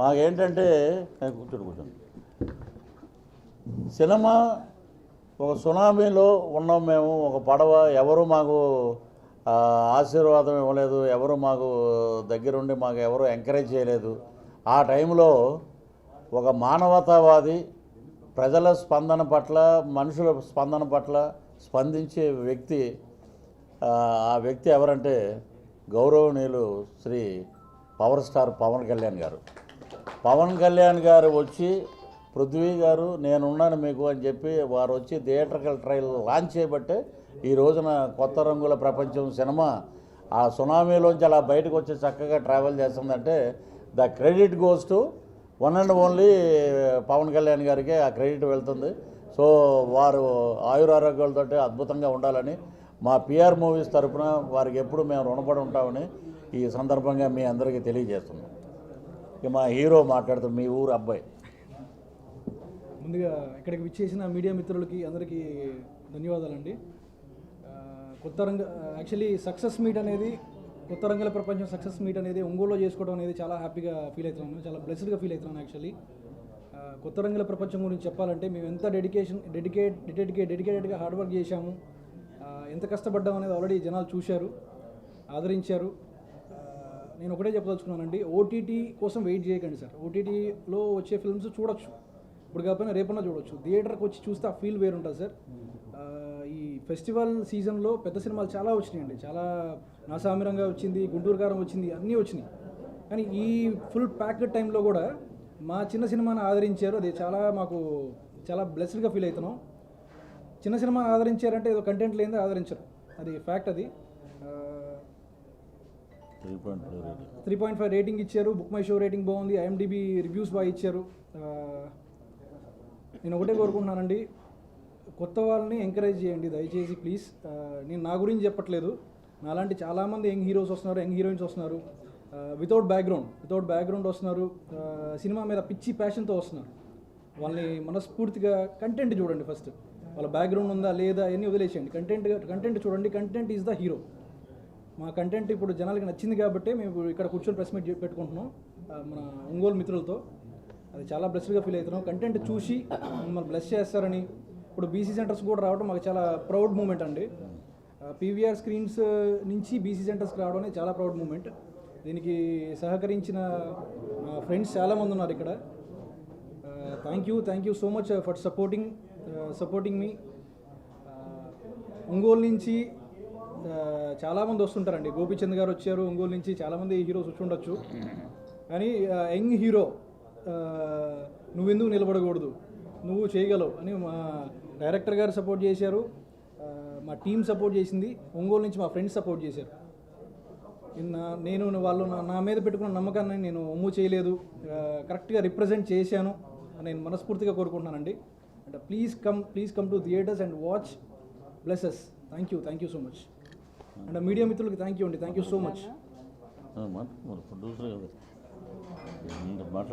మాకేంటంటే నేను కూర్చోండి కూర్చోండి. సినిమా ఒక సునామీలో ఉన్నాం మేము ఒక పడవ ఎవరు మాకు ఆశీర్వాదం ఇవ్వలేదు ఎవరు మాకు దగ్గరుండి మాకు ఎవరు ఎంకరేజ్ చేయలేదు. ఆ టైంలో ఒక మానవతావాది ప్రజల స్పందన పట్ల మనుషుల స్పందన పట్ల స్పందించే వ్యక్తి ఆ వ్యక్తి ఎవరంటే గౌరవనీయులు శ్రీ పవర్ స్టార్ పవన్ కళ్యాణ్ గారు. పవన్ కళ్యాణ్ గారు వచ్చి పృథ్వీ గారు నేనున్నాను మీకు అని చెప్పి వారు వచ్చి థియేటర్కల్ ట్రైల్ లాంచ్ చేయబట్టే ఈ రోజున కొత్త రంగుల ప్రపంచం సినిమా ఆ సునామీలోంచి అలా బయటకు వచ్చి చక్కగా ట్రావెల్ చేస్తుందంటే the credit goes to one and only Pawan Kalyan గారికి ఆ క్రెడిట్ వెళ్తుంది. సో వారు ఆయురారోగ్యాలతో అద్భుతంగా ఉండాలని మా పిఆర్ మూవీస్ తరపున వారికి ఎప్పుడు మేము రుణపడి ఉంటామని ఈ సందర్భంగా మీ అందరికీ తెలియజేస్తున్నాం. ఇక మా హీరో మాట్లాడుతాం మీ ఊరు అబ్బాయి. ముందుగా ఇక్కడికి విచ్చేసిన మీడియా మిత్రులకి అందరికీ ధన్యవాదాలండి. కొత్త రంగ యాక్చువల్లీ సక్సెస్ మీట్ అనేది కొత్త రంగుల ప్రపంచం సక్సెస్ మీట్ అనేది ఒంగోలులో చేసుకోవడం అనేది చాలా హ్యాపీగా ఫీల్ అవుతున్నాను చాలా బ్లెస్డ్గా ఫీల్ అవుతున్నాను యాక్చువల్లీ. కొత్త రంగుల ప్రపంచం గురించి చెప్పాలంటే మేము ఎంత డెడికేషన్ డెడికేట్ డెడికేట్ డెడికేటెడ్గా హార్డ్ వర్క్ చేశాము ఎంత కష్టపడ్డాం అనేది ఆల్రెడీ జనాలు చూశారు ఆదరించారు. నేను ఒకటే చెప్పదలుచుకున్నానండి ఓటీటీ కోసం వెయిట్ చేయకండి సార్. ఓటీటీలో వచ్చే ఫిల్మ్స్ చూడొచ్చు. ఇప్పుడు కాకపోయినా రేపన్నా చూడొచ్చు. థియేటర్కి వచ్చి చూస్తే ఆ ఫీల్ వేరు ఉంటుంది సార్ ఈ ఫెస్టివల్ సీజన్లో పెద్ద సినిమాలు చాలా వచ్చినాయండి. చాలా నాసామిరంగా వచ్చింది గుంటూరు కారం వచ్చింది అన్నీ వచ్చినాయి. కానీ ఈ ఫుల్ ప్యాక్డ్ టైంలో కూడా మా చిన్న సినిమాని ఆదరించారు. అది చాలా మాకు చాలా బ్లెస్డ్గా ఫీల్ అవుతున్నాం. చిన్న సినిమాని ఆదరించారంటే ఏదో కంటెంట్ లేనిదే ఆదరించరు. అది ఫ్యాక్ట్ అది. Three point five rating. Three point five rating ఇచ్చారు. బుక్ మై షో రేటింగ్ బాగుంది. ఐఎండిబి రివ్యూస్ బాగా ఇచ్చారు. నేను ఒకటే కోరుకుంటున్నానండి. కొత్త వాళ్ళని ఎంకరేజ్ చేయండి. దయచేసి ప్లీజ్. నేను నా గురించి చెప్పట్లేదు. నాలాంటి చాలామంది యంగ్ హీరోస్ వస్తున్నారు యంగ్ హీరోయిన్స్ వస్తున్నారు. వితౌట్ బ్యాక్గ్రౌండ్ వితౌట్ బ్యాక్గ్రౌండ్ వస్తున్నారు. సినిమా మీద పిచ్చి ప్యాషన్తో వస్తున్నారు. వాళ్ళని మనస్ఫూర్తిగా కంటెంట్ చూడండి ఫస్ట్. వాళ్ళ బ్యాక్గ్రౌండ్ ఉందా లేదా అన్నీ వదిలేసేయండి. కంటెంట్ కంటెంట్ చూడండి. Content is the hero. మా కంటెంట్ ఇప్పుడు జనాలకి నచ్చింది కాబట్టి మేము ఇక్కడ కూర్చొని ప్రెస్ మీట్ పెట్టుకుంటున్నాం మన ఒంగోలు మిత్రులతో. అది చాలా బ్లెస్డ్గా ఫీల్ అవుతున్నాం. కంటెంట్ చూసి మమ్మల్ని బ్లెస్ చేస్తారని ఇప్పుడు బీసీ సెంటర్స్ కూడా రావడం మాకు చాలా ప్రౌడ్ మూమెంట్ అండి. పీవీఆర్ స్క్రీన్స్ నుంచి బీసీ సెంటర్స్కి రావడం అనేది చాలా ప్రౌడ్ మూమెంట్ దీనికి సహకరించిన మా ఫ్రెండ్స్ చాలామంది ఉన్నారు ఇక్కడ. Thank you thank you so much for supporting supporting మీ ఒంగోలు నుంచి చాలామంది వస్తుంటారండి. గోపీచంద్ గారు వచ్చారు ఒంగోలు నుంచి చాలామంది హీరోస్ వచ్చి ఉండొచ్చు. కానీ యంగ్ హీరో నువ్వెందుకు నిలబడకూడదు? నువ్వు చేయగలవు అని మా డైరెక్టర్ గారు సపోర్ట్ చేశారు. మా టీం సపోర్ట్ చేసింది. ఒంగోలు నుంచి మా ఫ్రెండ్స్ సపోర్ట్ చేశారు. నేను వాళ్ళు నా- నా మీద పెట్టుకున్న నమ్మకాన్ని నేను ఒమ్ము చేయలేదు. కరెక్ట్గా రిప్రజెంట్ చేశాను అని నేను మనస్ఫూర్తిగా కోరుకుంటున్నానండి. And please come please come to theatres and watch. Blesses thank you thank you so much and media మిత్రులకి థ్యాంక్ యూ అండి. Thank you so much producer కదా